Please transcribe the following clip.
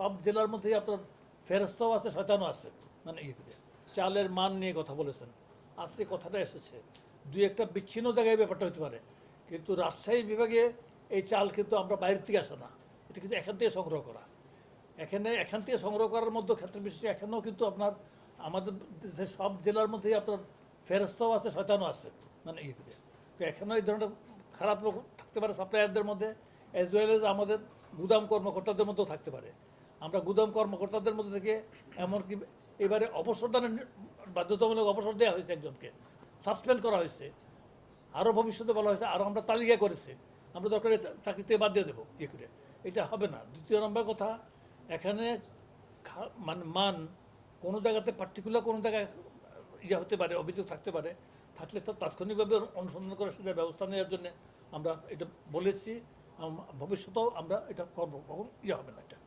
সব জেলার মধ্যেই আপনার ফেরস্তাও আছে, শয়তানও আছে। মানে ইয়ে চালের মান নিয়ে কথা বলেছেন। আজকে কথাটা এসেছে। দুই একটা বিচ্ছিন্ন জায়গায় ব্যাপারটা হতে পারে। কিন্তু রাজশাহী বিভাগে এই চাল কিন্তু আমরা বাইরের থেকে আসে না। এটা কিন্তু এখান থেকে সংগ্রহ করা। এখানে, এখান থেকে সংগ্রহ করার মধ্যে ক্ষেত্র বিশেষে এখানেও কিন্তু আপনার, আমাদের দেশের সব জেলার মধ্যেই আপনার ফেরস্তাও আছে, শয়তানও আছে। মানে ইয়ে করে। তো এখানেও এই ধরনের খারাপ লোক থাকতে পারে সাপ্লায়ারদের মধ্যে অ্যাজ ওয়েল এজ আমাদের গুদাম কর্মকর্তাদের মধ্যেও থাকতে পারে। আমরা গুদাম কর্মকর্তাদের মধ্যে থেকে এমনকি এবারে অবসরদানের বাধ্যতামূলক অবসর দেওয়া হয়েছে একজনকে। সাসপেন্ড করা হয়েছে। আরও ভবিষ্যতে বলা হয়েছে, আরও আমরা তালিকা করেছি। আমরা দরকার চাকরিতে বাদ দিয়ে দেবো ইয়ে করে। এটা হবে না। দ্বিতীয় নম্বর কথা, এখানে মানে মান কোনো জায়গাতে পার্টিকুলার কোনো জায়গায় ইয়ে হতে পারে, অভিযোগ থাকতে পারে। থাকলে তো তাৎক্ষণিকভাবে অনুসন্ধান করার সেটা ব্যবস্থা নেওয়ার জন্য আমরা এটা বলেছি। ভবিষ্যতেও আমরা এটা করব, কখন ইয়ে হবে না এটা।